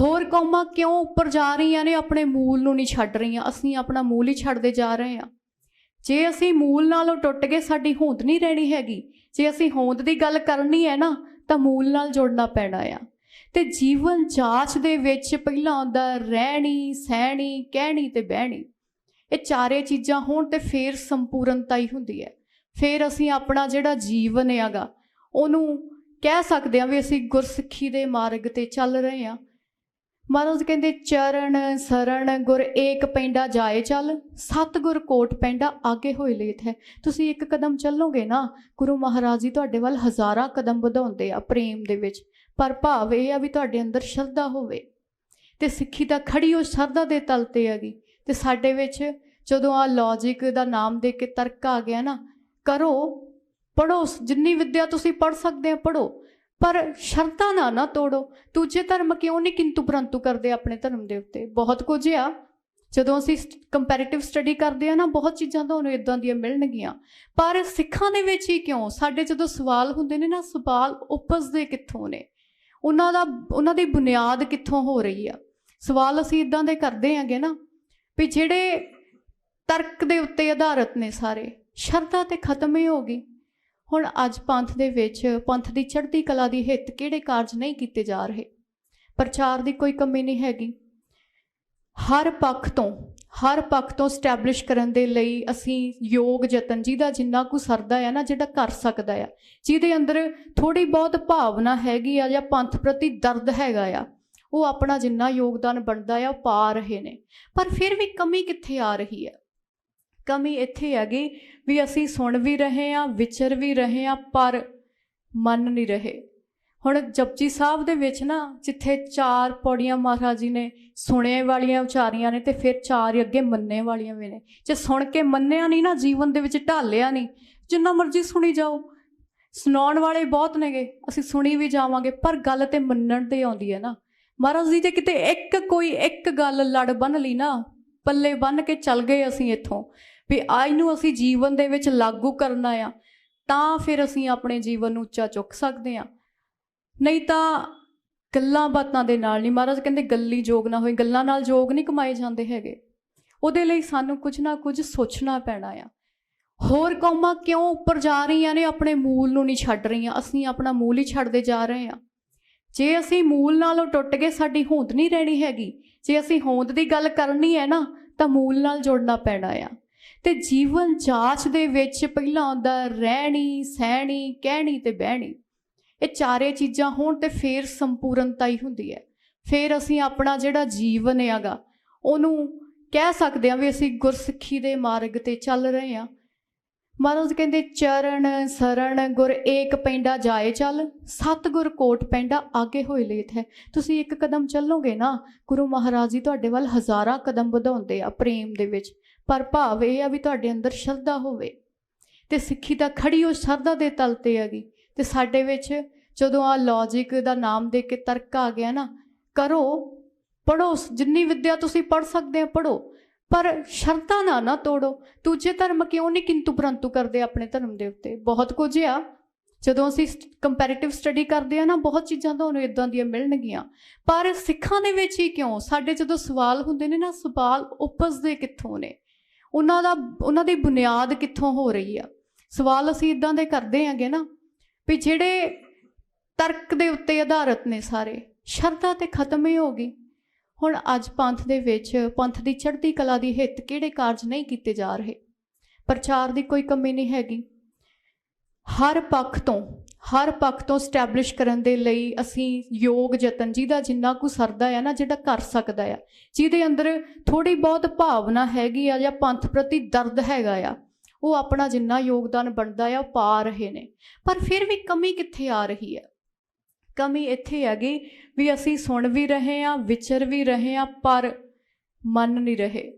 ਹੋਰ ਕੌਮਾਂ ਕਿਉਂ ਉੱਪਰ ਜਾ ਰਹੀਆਂ ਨੇ? ਆਪਣੇ ਮੂਲ ਨੂੰ ਨਹੀਂ ਛੱਡ ਰਹੀਆਂ। ਅਸੀਂ ਆਪਣਾ ਮੂਲ ਹੀ ਛੱਡਦੇ ਜਾ ਰਹੇ ਹਾਂ। ਜੇ ਅਸੀਂ ਮੂਲ ਨਾਲੋਂ ਟੁੱਟ ਗਏ, ਸਾਡੀ ਹੋਂਦ ਨਹੀਂ ਰਹਿਣੀ ਹੈਗੀ। ਜੇ ਅਸੀਂ ਹੋਂਦ ਦੀ ਗੱਲ ਕਰਨੀ ਹੈ ਨਾ, ਤਾਂ ਮੂਲ ਨਾਲ ਜੁੜਨਾ ਪੈਣਾ ਆ। ਤੇ ਜੀਵਨ ਜਾਂਚ ਦੇ ਵਿੱਚ ਪਹਿਲਾਂ ਆਉਂਦਾ ਰਹਿਣੀ, ਸਹਿਣੀ, ਕਹਿਣੀ ਤੇ ਬਹਿਣੀ। ਇਹ ਚਾਰੇ ਚੀਜ਼ਾਂ ਹੋਣ ਤੇ ਫੇਰ ਸੰਪੂਰਨਤਾ ਹੀ ਹੁੰਦੀ ਹੈ। ਫੇਰ ਅਸੀਂ ਆਪਣਾ ਜਿਹੜਾ ਜੀਵਨ ਹੈਗਾ, ਉਹਨੂੰ ਕਹਿ ਸਕਦੇ ਹਾਂ ਵੀ ਅਸੀਂ ਗੁਰਸਿੱਖੀ ਦੇ ਮਾਰਗ ਤੇ ਚੱਲ ਰਹੇ ਹਾਂ। ਮਹਾਰਾਜ ਕਹਿੰਦੇ, ਚਰਨ ਸਰਣ ਗੁਰ ਏਕ ਪੈਂਡਾ ਜਾਏ ਚੱਲ ਸਤ ਗੁਰ ਕੋਟ ਪੈਂਡਾ ਆਗੇ ਹੋਏ ਲੇਤ ਹੈ। ਤੁਸੀਂ ਇੱਕ ਕਦਮ ਚੱਲੋਗੇ ਨਾ, ਗੁਰੂ ਮਹਾਰਾਜ ਜੀ ਤੁਹਾਡੇ ਵੱਲ ਹਜ਼ਾਰਾਂ ਕਦਮ ਵਧਾਉਂਦੇ ਆ ਪ੍ਰੇਮ ਦੇ ਵਿੱਚ। ਪਰ ਭਾਵ ਇਹ ਆ ਵੀ ਤੁਹਾਡੇ ਅੰਦਰ ਸ਼ਰਧਾ ਹੋਵੇ। ਤੇ ਸਿੱਖੀ ਤਾਂ ਖੜੀ ਉਹ ਸ਼ਰਧਾ ਦੇ ਤਲ ਤੇ ਹੈਗੀ। ਤੇ ਸਾਡੇ ਵਿੱਚ ਜਦੋਂ ਆ ਲੌਜੀਕ ਦਾ ਨਾਮ ਦੇ ਕੇ ਤਰਕ ਆ ਗਿਆ ਨਾ, ਕਰੋ ਪੜੋ ਜਿੰਨੀ ਵਿੱਦਿਆ ਤੁਸੀਂ ਪੜ ਸਕਦੇ ਆ ਪੜੋ ਪਰ ਸ਼ਰਤਾਂ ਨਾ ਨਾ ਤੋੜੋ। ਦੂਜੇ ਧਰਮ ਕਿਉਂ ਨਹੀਂ ਕਿੰਤੂ ਪਰੰਤੂ ਕਰਦੇ ਆਪਣੇ ਧਰਮ ਦੇ ਉੱਤੇ? ਬਹੁਤ ਕੁਝ ਆ। ਜਦੋਂ ਅਸੀਂ ਕੰਪੈਰੀਟਿਵ ਸਟੱਡੀ ਕਰਦੇ ਆ ਨਾ, ਬਹੁਤ ਚੀਜ਼ਾਂ ਤੁਹਾਨੂੰ ਇਦਾਂ ਦੀਆਂ ਮਿਲਣਗੀਆਂ। ਪਰ ਸਿੱਖਾਂ ਦੇ ਵਿੱਚ ਹੀ ਕਿਉਂ? ਸਾਡੇ ਜਦੋਂ ਸਵਾਲ ਹੁੰਦੇ ਨੇ ਨਾ, ਸਵਾਲ ਉਪਜਦੇ ਕਿੱਥੋਂ ਨੇ? ਉਹਨਾਂ ਦਾ, ਉਹਨਾਂ ਦੀ ਬੁਨਿਆਦ ਕਿੱਥੋਂ ਹੋ ਰਹੀ ਆ? ਸਵਾਲ ਅਸੀਂ ਇਦਾਂ ਦੇ ਕਰਦੇ ਆਂਗੇ ਨਾ, ਵੀ ਜਿਹੜੇ ਤਰਕ ਦੇ ਉੱਤੇ ਆਧਾਰਿਤ ਨੇ ਸਾਰੇ ਸ਼ਰਧਾ ਤੇ ਖਤਮ ਹੀ ਹੋ ਗਈ। ਹੁਣ ਅੱਜ ਪੰਥ ਦੇ ਵਿੱਚ ਪੰਥ ਦੀ ਚੜ੍ਹਦੀ ਕਲਾ ਦੀ ਹਿੱਤ ਕਿਹੜੇ ਕਾਰਜ ਨਹੀਂ ਕੀਤੇ ਜਾ ਰਹੇ? ਪ੍ਰਚਾਰ ਦੀ ਕੋਈ ਕਮੀ ਨਹੀਂ ਹੈਗੀ। ਹਰ ਪੱਖ ਤੋਂ, ਹਰ ਪੱਖ ਤੋਂ ਸਟੈਬਲਿਸ਼ ਕਰਨ ਦੇ ਲਈ ਅਸੀਂ ਯੋਗ ਯਤਨ, ਜਿਹਦਾ ਜਿੰਨਾ ਕੁ ਸਰਦਾ ਆ ਨਾ, ਜਿਹੜਾ ਕਰ ਸਕਦਾ ਆ। ਜਿਹਦੇ ਅੰਦਰ ਥੋੜੀ ਬਹੁਤ ਭਾਵਨਾ ਹੈਗੀ ਆ ਜਾਂ ਪੰਥ ਪ੍ਰਤੀ ਦਰਦ ਹੈਗਾ ਆ, ਉਹ ਆਪਣਾ ਜਿੰਨਾ ਯੋਗਦਾਨ ਬਣਦਾ ਆ, ਉਹ ਪਾ ਰਹੇ ਨੇ। ਪਰ ਫਿਰ ਵੀ ਕਮੀ ਕਿੱਥੇ ਆ ਰਹੀ ਹੈ ਕਮੀ ਇੱਥੇ ਹੈਗੀ ਵੀ ਅਸੀਂ ਸੁਣ ਵੀ ਰਹੇ ਹਾਂ, ਵਿਚਰ ਵੀ ਰਹੇ ਹਾਂ, ਪਰ ਮੰਨ ਨਹੀਂ ਰਹੇ। ਹੁਣ ਜਪਜੀ ਸਾਹਿਬ ਦੇ ਵਿੱਚ ਨਾ ਜਿੱਥੇ ਚਾਰ ਪੌੜੀਆਂ ਮਹਾਰਾਜ ਜੀ ਨੇ ਸੁਣੇ ਵਾਲੀਆਂ ਉਚਾਰੀਆਂ ਨੇ ਤੇ ਫਿਰ ਚਾਰ ਹੀ ਅੱਗੇ ਮੰਨੇ ਵਾਲੀਆਂ ਵੀ ਨੇ। ਜੇ ਸੁਣ ਕੇ ਮੰਨਿਆ ਨਹੀਂ ਨਾ, ਜੀਵਨ ਦੇ ਵਿੱਚ ਢਾਲਿਆ ਨਹੀਂ, ਜਿੰਨਾ ਮਰਜ਼ੀ ਸੁਣੀ ਜਾਓ। ਸੁਣਾਉਣ ਵਾਲੇ ਬਹੁਤ ਨੇਗੇ, ਅਸੀਂ ਸੁਣੀ ਵੀ ਜਾਵਾਂਗੇ, ਪਰ ਗੱਲ ਤੇ ਮੰਨਣ ਤੇ ਆਉਂਦੀ ਹੈ ਨਾ। ਮਹਾਰਾਜ ਜੀ, ਜੇ ਕਿਤੇ ਇੱਕ ਕੋਈ ਇੱਕ ਗੱਲ ਲੜ ਬੰਨ ਲਈ ਨਾ, ਪੱਲੇ ਬੰਨ ਕੇ ਚੱਲ ਗਏ ਅਸੀਂ ਇੱਥੋਂ ਵੀ ਆਈ ਨੂੰ ਅਸੀਂ ਜੀਵਨ ਦੇ ਵਿੱਚ ਲਾਗੂ ਕਰਨਾ ਆ, ਤਾਂ ਫਿਰ ਅਸੀਂ ਆਪਣੇ ਜੀਵਨ ਨੂੰ ਉੱਚਾ ਚੁੱਕ ਸਕਦੇ ਆ ਨਹੀਂ ਤਾਂ ਗੱਲਾਂ ਬਾਤਾਂ ਦੇ ਨਾਲ ਨਹੀਂ, ਮਹਾਰਾਜ ਕਹਿੰਦੇ ਗੱਲੀ ਜੋਗ ਨਾ ਹੋਏ, ਗੱਲਾਂ ਨਾਲ ਜੋਗ ਨਹੀਂ ਕਮਾਏ ਜਾਂਦੇ ਹੈਗੇ। ਉਹਦੇ ਲਈ ਸਾਨੂੰ ਕੁਝ ਨਾ ਕੁਝ ਸੋਚਣਾ ਪੈਣਾ ਆ। ਹੋਰ ਕੌਮਾਂ ਕਿਉਂ ਉੱਪਰ ਜਾ ਰਹੀਆਂ ਨੇ, ਆਪਣੇ ਮੂਲ ਨੂੰ ਨਹੀਂ ਛੱਡ ਰਹੀਆਂ, ਅਸੀਂ ਆਪਣਾ ਮੂਲ ਹੀ ਛੱਡਦੇ ਜਾ ਰਹੇ ਹਾਂ। ਜੇ ਅਸੀਂ ਮੂਲ ਨਾਲੋਂ ਟੁੱਟ ਗਏ, ਸਾਡੀ ਹੋਂਦ ਨਹੀਂ ਰਹਿਣੀ ਹੈਗੀ। ਜੇ ਅਸੀਂ ਹੋਂਦ ਦੀ ਗੱਲ ਕਰਨੀ ਹੈ ਨਾ, ਤਾਂ ਮੂਲ ਨਾਲ ਜੁੜਨਾ ਪੈਣਾ ਆ। ਤੇ ਜੀਵਨ ਜਾਂਚ ਦੇ ਵਿੱਚ ਪਹਿਲਾਂ ਆਉਂਦਾ ਰਹਿਣੀ, ਸਹਿਣੀ, ਕਹਿਣੀ ਤੇ ਬਹਿਣੀ। ਇਹ ਚਾਰੇ ਚੀਜ਼ਾਂ ਹੋਣ ਤੇ ਫੇਰ ਸੰਪੂਰਨਤਾ ਹੀ ਹੁੰਦੀ ਹੈ। ਫੇਰ ਅਸੀਂ ਆਪਣਾ ਜਿਹੜਾ ਜੀਵਨ ਹੈਗਾ, ਉਹਨੂੰ ਕਹਿ ਸਕਦੇ ਹਾਂ ਵੀ ਅਸੀਂ ਗੁਰਸਿੱਖੀ ਦੇ ਮਾਰਗ ਤੇ ਚੱਲ ਰਹੇ ਹਾਂ। ਮਹਾਰਾਜ ਕਹਿੰਦੇ, ਚਰਨ ਸਰਣ ਗੁਰ ਏਕ ਪੈਂਡਾ ਜਾਏ ਚੱਲ ਸਤ ਗੁਰ ਕੋਟ ਪੈਂਡਾ ਆਗੇ ਹੋਏ ਲੇਤ ਹੈ। ਤੁਸੀਂ ਇੱਕ ਕਦਮ ਚੱਲੋਗੇ ਨਾ, ਗੁਰੂ ਮਹਾਰਾਜ ਜੀ ਤੁਹਾਡੇ ਵੱਲ ਹਜ਼ਾਰਾਂ ਕਦਮ ਵਧਾਉਂਦੇ ਆ ਪ੍ਰੇਮ ਦੇ ਵਿੱਚ। ਪਰ ਭਾਵ ਇਹ ਆ ਵੀ ਤੁਹਾਡੇ ਅੰਦਰ ਸ਼ਰਧਾ ਹੋਵੇ। ਤੇ ਸਿੱਖੀ ਤਾਂ ਖੜੀ ਉਹ ਸ਼ਰਧਾ ਦੇ ਤਲ ਤੇ ਹੈਗੀ। ਤੇ ਸਾਡੇ ਵਿੱਚ ਜਦੋਂ ਆ ਲੌਜੀਕ ਦਾ ਨਾਮ ਦੇ ਕੇ ਤਰਕ ਆ ਗਿਆ ਨਾ, ਕਰੋ ਪੜੋ ਜਿੰਨੀ ਵਿਦਿਆ ਤੁਸੀਂ ਪੜ ਸਕਦੇ ਆ ਪੜੋ ਪਰ ਸ਼ਰਤਾਂ ਨਾ ਨਾ ਤੋੜੋ। ਦੂਜੇ ਧਰਮ ਕਿਉਂ ਨਹੀਂ ਕਿੰਤੂ ਪਰੰਤੂ ਕਰਦੇ ਆਪਣੇ ਧਰਮ ਦੇ ਉੱਤੇ? ਬਹੁਤ ਕੁਝ ਆ। ਜਦੋਂ ਅਸੀਂ ਕੰਪੈਰੀਟਿਵ ਸਟੱਡੀ ਕਰਦੇ ਆ ਨਾ, ਬਹੁਤ ਚੀਜ਼ਾਂ ਤੁਹਾਨੂੰ ਇਦਾਂ ਦੀਆਂ ਮਿਲਣਗੀਆਂ। ਪਰ ਸਿੱਖਾਂ ਦੇ ਵਿੱਚ ਹੀ ਕਿਉਂ? ਸਾਡੇ ਜਦੋਂ ਸਵਾਲ ਹੁੰਦੇ ਨੇ ਨਾ, ਸਵਾਲ ਉਪਜਦੇ ਕਿੱਥੋਂ ਨੇ? ਉਹਨਾਂ ਦਾ, ਉਹਨਾਂ ਦੀ ਬੁਨਿਆਦ ਕਿੱਥੋਂ ਹੋ ਰਹੀ ਆ? ਸਵਾਲ ਅਸੀਂ ਇਦਾਂ ਦੇ ਕਰਦੇ ਆਂਗੇ ਨਾ ਵੀ ਜਿਹੜੇ ਤਰਕ ਦੇ ਉੱਤੇ ਆਧਾਰਿਤ ਨੇ ਸਾਰੇ, ਸ਼ਰਧਾ ਤੇ ਖਤਮ ਹੀ ਹੋ ਗਈ। ਹੁਣ ਅੱਜ ਪੰਥ ਦੇ ਵਿੱਚ, ਪੰਥ ਦੀ ਚੜ੍ਹਦੀ ਕਲਾ ਦੀ ਹਿੱਤ ਕਿਹੜੇ ਕਾਰਜ ਨਹੀਂ ਕੀਤੇ ਜਾ ਰਹੇ? ਪ੍ਰਚਾਰ ਦੀ ਕੋਈ ਕਮੀ ਨਹੀਂ ਹੈਗੀ। ਹਰ ਪੱਖ ਤੋਂ ਹਰ ਪੱਖ ਤੋਂ ਸਟੈਬਲਿਸ਼ ਕਰਨ ਦੇ ਲਈ ਅਸੀਂ ਯੋਗ ਯਤਨ, ਜਿਹਦਾ ਜਿੰਨਾ ਕੁ ਸਰਦਾ ਆ ਨਾ, ਜਿਹੜਾ ਕਰ ਸਕਦਾ ਆ। ਜਿਹਦੇ ਅੰਦਰ ਥੋੜੀ ਬਹੁਤ ਭਾਵਨਾ ਹੈਗੀ ਆ ਜਾਂ ਪੰਥ ਪ੍ਰਤੀ ਦਰਦ ਹੈਗਾ ਆ, ਉਹ ਆਪਣਾ ਜਿੰਨਾ ਯੋਗਦਾਨ ਬਣਦਾ ਆ, ਉਹ ਪਾ ਰਹੇ ਨੇ। ਪਰ ਫਿਰ ਵੀ ਕਮੀ ਕਿੱਥੇ ਆ ਰਹੀ ਹੈ ਕਮੀ ਇੱਥੇ ਹੈਗੀ ਵੀ ਅਸੀਂ ਸੁਣ ਵੀ ਰਹੇ ਹਾਂ ਵਿਚਰ ਵੀ ਰਹੇ ਹਾਂ ਪਰ ਮੰਨ ਨਹੀਂ ਰਹੇ।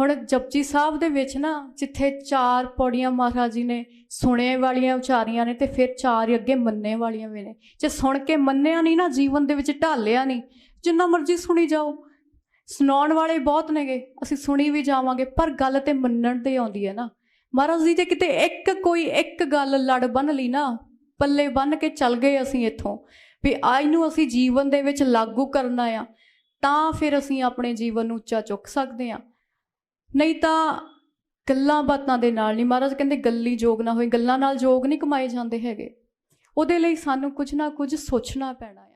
ਹੁਣ ਜਪਜੀ ਸਾਹਿਬ ਦੇ ਵਿੱਚ ਨਾ ਜਿੱਥੇ ਚਾਰ ਪੌੜੀਆਂ ਮਹਾਰਾਜ ਜੀ ਨੇ ਸੁਣੇ ਵਾਲੀਆਂ ਉਚਾਰੀਆਂ ਨੇ ਤੇ ਫਿਰ ਚਾਰ ਅੱਗੇ ਮੰਨੇ ਵਾਲੀਆਂ ਵੀ ਨੇ। ਜੇ ਸੁਣ ਕੇ ਮੰਨਿਆ ਨਹੀਂ ਨਾ, ਜੀਵਨ ਦੇ ਵਿੱਚ ਢਾਲਿਆ ਨਹੀਂ, ਜਿੰਨਾ ਮਰਜ਼ੀ ਸੁਣੀ ਜਾਓ। ਸੁਣਾਉਣ ਵਾਲੇ ਬਹੁਤ ਨੇਗੇ, ਅਸੀਂ ਸੁਣੀ ਵੀ ਜਾਵਾਂਗੇ, ਪਰ ਗੱਲ ਤੇ ਮੰਨਣ ਤੇ ਆਉਂਦੀ ਹੈ ਨਾ। ਮਹਾਰਾਜ ਜੀ, ਜੇ ਕਿਤੇ ਇੱਕ ਕੋਈ ਇੱਕ ਗੱਲ ਲੜ ਬੰਨ ਲਈ ਨਾ, ਪੱਲੇ ਬੰਨ ਕੇ ਚੱਲ ਗਏ ਅਸੀਂ ਇੱਥੋਂ, ਵੀ ਆਈ ਨੂੰ ਅਸੀਂ ਜੀਵਨ ਦੇ ਵਿੱਚ ਲਾਗੂ ਕਰਨਾ ਆ, ਤਾਂ ਫਿਰ ਅਸੀਂ ਆਪਣੇ ਜੀਵਨ ਨੂੰ ਉੱਚਾ ਚੁੱਕ ਸਕਦੇ ਹਾਂ। ਨਹੀਂ ਤਾਂ ਗੱਲਾਂ ਬਾਤਾਂ ਦੇ ਨਾਲ ਨਹੀਂ, ਮਹਾਰਾਜ ਕਹਿੰਦੇ ਗੱਲੀ ਜੋਗ ਨਾ ਹੋਈ ਗੱਲਾਂ ਨਾਲ ਜੋਗ ਨਹੀਂ ਕਮਾਏ ਜਾਂਦੇ ਹੈਗੇ। ਉਹਦੇ ਲਈ ਸਾਨੂੰ ਕੁਝ ਨਾ ਕੁਝ ਸੋਚਣਾ ਪੈਣਾ